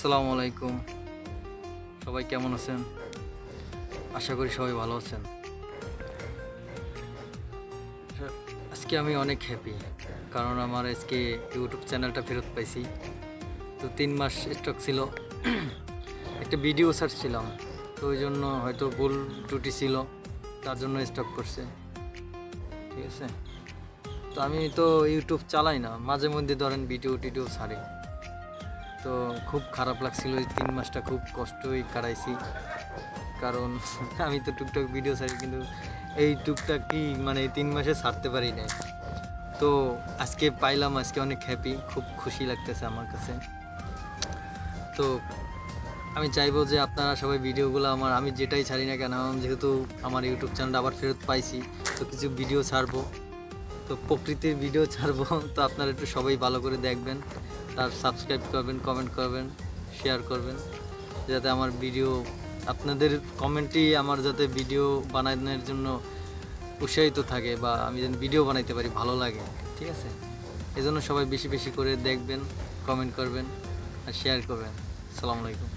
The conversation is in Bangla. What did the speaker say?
আসসালামু আলাইকুম। সবাই কেমন আছেন? আশা করি সবাই ভালো আছেন। আজকে আমি অনেক হ্যাপি কারণ আমার আজকে ইউটিউব চ্যানেলটা ফেরত পাইছি। তো তিন মাস স্টক ছিল। একটা ভিডিও ছাড়ছিলাম তো ওই জন্য হয়তো ভুল ত্রুটি ছিল, তার জন্য স্টক করছে। ঠিক আছে? তো আমি তো ইউটিউব চালাই না, মাঝে মধ্যে ধরেন ভিডিও টিডিও ছাড়ি। তো খুব খারাপ লাগছিল। এই তিন মাসটা খুব কষ্টই কাটাইছি। কারণ আমি তো টুকটাক ভিডিও ছাড়ি, কিন্তু এই টুকটাক কি মানে তিন মাসে ছাড়তে পারি না তো আজকে পাইলাম, আজকে অনেক হ্যাপি খুব খুশি লাগতেছে আমার কাছে। তো আমি চাইব যে আপনারা সবাই ভিডিওগুলো আমার, আমি যেটাই ছাড়ি না কেন যেহেতু আমার ইউটিউব চ্যানেলটা আবার ফেরত পাইছি, তো কিছু ভিডিও ছাড়বো। তো প্রকৃতির ভিডিও ছাড়বো, তো আপনারা একটু সবাই ভালো করে দেখবেন। তার সাবস্ক্রাইব করবেন কমেন্ট করবেন শেয়ার করবেন, যাতে আমার ভিডিও আপনাদের কমেন্টই আমার যাতে ভিডিও বানানোর জন্য উৎসাহিত থাকে বা আমি যেন ভিডিও বানাইতে পারি, ভালো লাগে, ঠিক আছে? এজন্য সবাই বেশি বেশি করে দেখবেন কমেন্ট করবেন আর শেয়ার করবেন। আসসালামু আলাইকুম।